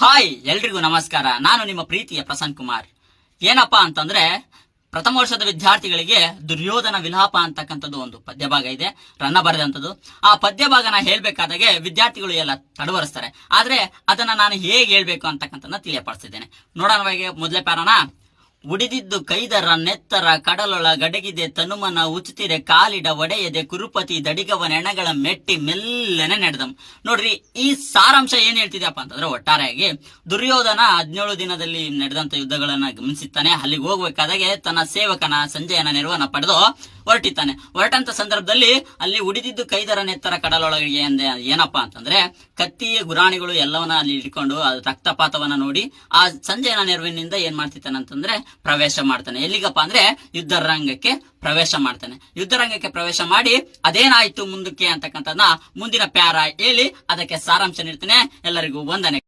Hi, ಎಲ್ರಿಗೂ ನಮಸ್ಕಾರ. ನಾನು ನಿಮ್ಮ ಪ್ರೀತಿಯ ಪ್ರಸನ್ನ ಕುಮಾರ್. ಏನಪ್ಪಾ ಅಂತಂದ್ರೆ, ಪ್ರಥಮ ವರ್ಷದ ವಿದ್ಯಾರ್ಥಿಗಳಿಗೆ ದುರ್ಯೋಧನ ವಿಲಾಪ ಅಂತಕ್ಕಂಥದ್ದು ಒಂದು ಪದ್ಯ ಭಾಗ ಇದೆ ರನ್ನ ಬರೆದಂಥದ್ದು ಆ ಪದ್ಯ ಭಾಗನ ಹೇಳ್ಬೇಕಾದಾಗೆ ವಿದ್ಯಾರ್ಥಿಗಳು ಎಲ್ಲ ತಡವರಿಸ್ತಾರೆ. ಆದ್ರೆ ಅದನ್ನ ನಾನು ಹೇಗೆ ಹೇಳ್ಬೇಕು ಅಂತಕ್ಕಂಥದ್ದನ್ನ ತಿಳಿಯಪಡಿಸಿದ್ದೇನೆ ನೋಡೋಣ ಇವಾಗ ಮೊದಲೇ ಪ್ಯಾರಣ. ಉಡಿದಿದ್ದು ಕೈದರ ನೆತ್ತರ ಕಡಲೊಳ ಗಡಗಿದೆ ತನುಮನ ಉಚಿತಿರೆ ಕಾಲಿಡ ಒಡೆಯದೆ ಕುರುಪತಿ ದಡಿಗವ ನೆಣಗಳ ಮೆಟ್ಟಿ ಮೆಲ್ಲನೆ ನಡೆದಂ ನೋಡ್ರಿ, ಈ ಸಾರಾಂಶ ಏನ್ ಹೇಳ್ತಿದ್ಯಪ್ಪ ಅಂತಂದ್ರೆ ಒಟ್ಟಾರೆಯಾಗಿ ದುರ್ಯೋಧನ ಹದಿನೇಳು ದಿನದಲ್ಲಿ ನಡೆದಂತ ಯುದ್ಧಗಳನ್ನ ಗಮನಿಸುತ್ತಾನೆ ಅಲ್ಲಿಗೆ ಹೋಗ್ಬೇಕಾದಾಗೆ ತನ್ನ ಸೇವಕನ ಸಂಜಯನ ನೆರವನ್ನ ಪಡೆದು ಹೊರಟಿದ್ದಾನೆ. ಹೊರಟಂತ ಸಂದರ್ಭದಲ್ಲಿ ಅಲ್ಲಿ ಉಡಿದಿದ್ದು ಕೈದರ ನೆತ್ತರ ಕಡಲೊಳಗೆ ಎಂದ, ಏನಪ್ಪಾ ಅಂತಂದ್ರೆ ಕತ್ತಿಯ ಗುರಾಣಿಗಳು ಎಲ್ಲವನ್ನ ಅಲ್ಲಿ ಇಟ್ಕೊಂಡು ಅದು ರಕ್ತಪಾತವನ್ನ ನೋಡಿ ಆ ಸಂಜಯನ ನೆರವಿನಿಂದ ಏನ್ ಮಾಡ್ತಿದ್ದಾನೆ ಅಂತಂದ್ರೆ ಪ್ರವೇಶ ಮಾಡ್ತಾನೆ. ಎಲ್ಲಿಗಪ್ಪ ಅಂದ್ರೆ ಯುದ್ಧ ರಂಗಕ್ಕೆ ಪ್ರವೇಶ ಮಾಡ್ತಾನೆ. ಯುದ್ಧ ರಂಗಕ್ಕೆ ಪ್ರವೇಶ ಮಾಡಿ ಅದೇನಾಯ್ತು ಮುಂದಕ್ಕೆ ಅಂತಕ್ಕಂಥದ್ದನ್ನ ಮುಂದಿನ ಪ್ಯಾರ ಹೇಳಿ ಅದಕ್ಕೆ ಸಾರಾಂಶ ನೀಡ್ತಾನೆ. ಎಲ್ಲರಿಗೂ ವಂದನೆ.